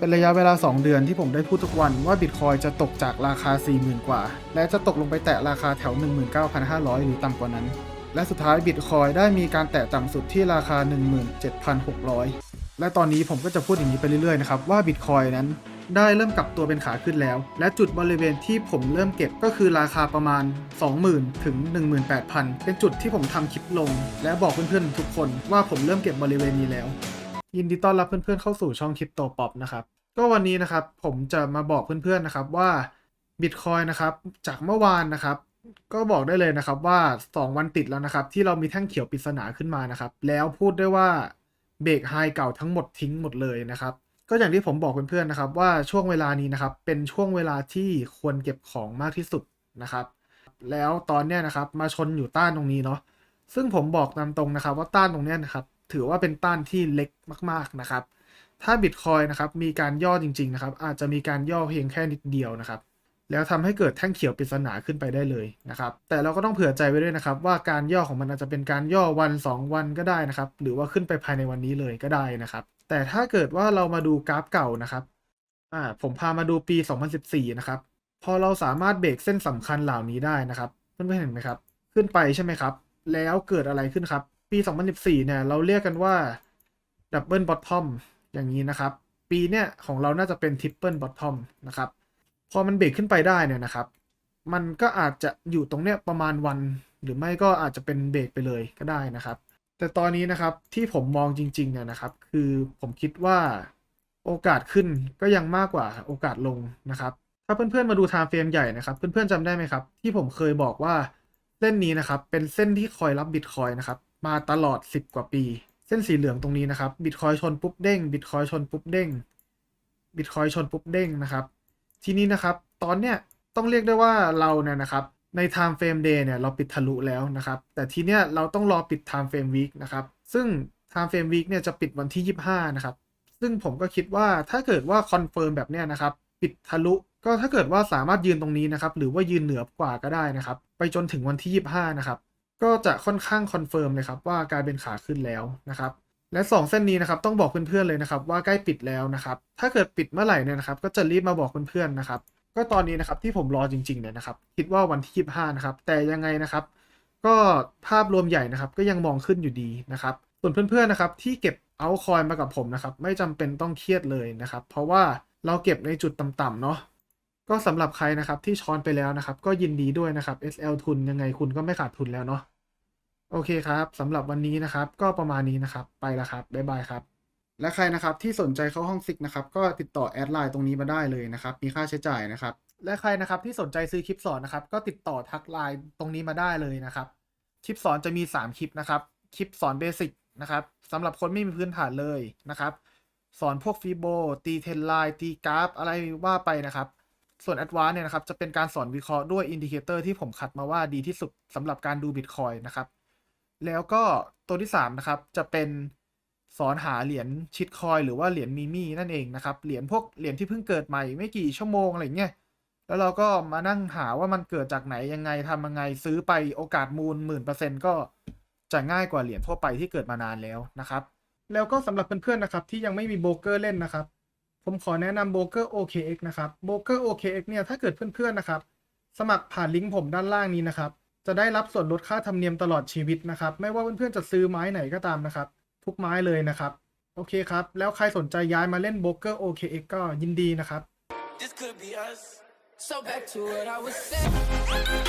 เป็นระยะเวลา 2 เดือนที่ผมได้พูดทุกวันว่าบิตคอยจะตกจากราคา 40,000 กว่า และจะตกลงไปแตะราคาแถว 19,500 หรือต่ำกว่านั้น และสุดท้ายบิตคอยได้มีการแตะต่ำสุดที่ราคา 17,600 และตอนนี้ผมก็จะพูดอย่างนี้ไปเรื่อยๆนะครับว่าบิตคอยนั้นได้เริ่มกลับตัวเป็นขาขึ้นแล้ว และจุดบริเวณที่ผมเริ่มเก็บก็คือราคาประมาณ 20,000 ถึง 18,000 เป็นจุดที่ผมทำคลิปลง และบอกเพื่อนๆทุกคนว่าผมเริ่มเก็บบริเวณนี้แล้ว ยินดีต้อนรับเพื่อนๆเข้าสู่ช่องคริปโตป๊อปนะครับ ก็วันนี้นะครับผมจะมาบอกเพื่อนๆนะครับว่า Bitcoin นะครับจากเมื่อวานนะครับ ก็บอกได้เลยนะครับว่า 2 วันติดแล้วนะครับ ที่เรามีแท่งเขียวปริศนาขึ้นมานะครับ แล้วพูดได้ว่าเบรกไฮเก่าทั้งหมดทิ้งหมดเลยนะครับ ก็อย่างที่ผมบอกเพื่อนๆนะครับ ว่าช่วงเวลานี้นะครับ เป็นช่วงเวลาที่ควรเก็บของมากที่สุดนะครับ แล้วตอนเนี้ยนะครับมาชนอยู่ต้านตรงนี้เนาะซึ่งผมบอกตามตรงนะครับ ว่าต้านตรงเนี้ยนะครับ ถือว่าเป็นต้านที่เล็กมาก ๆนะครับ ถ้าบิตคอยนะครับมีการย่อจริง ๆ นะครับ อาจจะมีการย่อเพียงแค่นิดเดียวนะครับ แล้วทำให้เกิดแท่งเขียวปริศนาขึ้นไปได้เลยนะครับ แต่เราก็ต้องเผื่อใจไว้ด้วยนะครับ ว่าการย่อของมันอาจจะเป็นการย่อวัน 2 วันก็ได้นะครับ หรือว่าขึ้นไปภายในวันนี้เลยก็ได้นะครับ แต่ถ้าเกิดว่าเรามาดูกราฟเก่านะครับอ่าผมพามาดูปี 2014 นะครับ พอเราสามารถเบรกเส้นสำคัญเหล่านี้ได้นะครับเพื่อนๆเห็นไหมครับ ขึ้นไปใช่ไหมครับ แล้วเกิดอะไรขึ้นครับ ปี 2014 เนี่ย เราเรียกกันว่าดับเบิลบอททอมอย่างนี้นะครับ ปีเนี้ยของเราน่าจะเป็นทริปเปิลบอททอมนะครับ พอมันเบรกขึ้นไปได้เนี่ยนะครับ มันก็อาจจะอยู่ตรงเนี้ยประมาณวัน หรือไม่ก็อาจจะเป็นเบรกไปเลยก็ได้นะครับ แต่ตอนนี้นะครับที่ผมมองจริงๆเนี่ยนะครับ คือผมคิดว่าโอกาสขึ้นก็ยังมากกว่าโอกาสลงนะครับ ถ้าเพื่อนๆมาดูไทม์เฟรมใหญ่นะครับ เพื่อนๆจำได้ไหมครับ ที่ผมเคยบอกว่าเส้นนี้นะครับ เป็นเส้นที่คอยรับบิตคอยนะครับ มาตลอด 10 กว่าปี เส้นสีเหลืองตรงนี้นะครับบิตคอยชนปุ๊บเด้งบิตคอยชนปุ๊บเด้งบิตคอยชนปุ๊บเด้งนะครับ ทีนี้นะครับตอนเนี้ยต้องเรียกได้ว่าเราเนี่ยนะครับใน time frame day เนี่ยเราปิดทะลุแล้วนะครับ แต่ทีเนี้ยเราต้องรอปิด time frame week นะครับ ซึ่ง time frame week เนี่ยจะปิดวันที่ 25 นะครับ ซึ่งผมก็คิดว่าถ้าเกิดว่าคอนเฟิร์มแบบเนี้ยนะครับ ปิดทะลุก็ถ้าเกิดว่าสามารถยืนตรงนี้นะครับ หรือว่ายืนเหนือกว่าก็ได้นะครับ ไปจนถึงวันที่ 25 นะครับ ก็จะค่อนข้างคอนเฟิร์มเลยครับว่าการเป็นขาขึ้นแล้วนะครับและ 2 เส้นนี้นะครับต้องบอกเพื่อนๆเลยนะครับว่าใกล้ปิดแล้วนะครับถ้าเกิดปิดเมื่อไหร่เนี่ยนะครับก็จะรีบมาบอกเพื่อนๆนะครับก็ตอนนี้นะครับที่ผมรอจริงๆเนี่ยนะครับคิดว่าวันที่ 25 นะครับแต่ยังไงนะครับ ก็ภาพรวมใหญ่นะครับก็ยังมองขึ้นอยู่ดีนะครับส่วนเพื่อนๆนะครับที่เก็บเอาคอยมากับผมนะครับไม่จำเป็นต้องเครียดเลยนะครับเพราะว่าเราเก็บในจุดต่ำๆเนาะ ก็สำหรับใครนะครับที่ช้อนไปแล้วนะครับ ก็ยินดีด้วยนะครับ SL ทุนยังไงคุณก็ไม่ขาดทุนแล้วเนาะโอเคครับสำหรับวันนี้นะครับ ก็ประมาณนี้นะครับไปล้วครับบ๊ายบายครับ และใครนะครับที่สนใจเข้าห้องซิกนะครับก็ติดต่อแอดไลน์ตรงนี้มาได้เลยนะครับ มีค่าใช้จ่ายนะครับ และใครนะครับที่สนใจซื้อคลิปสอนนะครับ ก็ติดต่อทักไลน์ตรงนี้มาได้เลยนะครับ คลิปสอนจะมี 3 คลิปนะครับ คลิปสอนเบสิกนะครับสำหรับคนไม่มีพื้นฐานเลยนะครับ สอนพวกฟีโบตีเทนไลน์ตีกราฟอะไรว่าไปนะครับ ส่วนแอดวานเนี่ยนะครับจะเป็นการสอนวิเคราะห์ด้วยอินดิเคเตอร์ที่ผมคัดมาว่าดีที่สุดสำหรับการดูบิตคอยนะครับ แล้วก็ตัวที่ 3 นะครับ จะเป็นสอนหาเหรียญชิดคอยหรือว่าเหรียญมีมี่นั่นเองนะครับ เหรียญพวกเหรียญที่เพิ่งเกิดใหม่ไม่กี่ชั่วโมงอะไรเงี้ยแล้วเราก็มานั่งหาว่ามันเกิดจากไหนยังไงทำยังไงซื้อไปโอกาสมูลหมื่นเปอร์เซ็นต์ก็จะง่ายกว่าเหรียญทั่วไปที่เกิดมานานแล้วนะครับ แล้วก็สำหรับเพื่อนๆนะครับที่ยังไม่มีโบรกเกอร์เล่นนะครับ ผมขอแนะนำโบรกเกอร์ OKX นะครับโบรกเกอร์ OKX เนี่ยถ้าเกิดเพื่อนๆนะครับ สมัครผ่านลิงก์ผมด้านล่างนี้นะครับ จะได้รับส่วนลดค่าธรรมเนียมตลอดชีวิตนะครับ ไม่ว่าเพื่อนๆจะซื้อไม้ไหนก็ตามนะครับ ทุกไม้เลยนะครับ โอเคครับ แล้วใครสนใจย้ายมาเล่นโบรกเกอร์ OKX ก็ยินดีนะครับ This could be us. So back to what I was saying.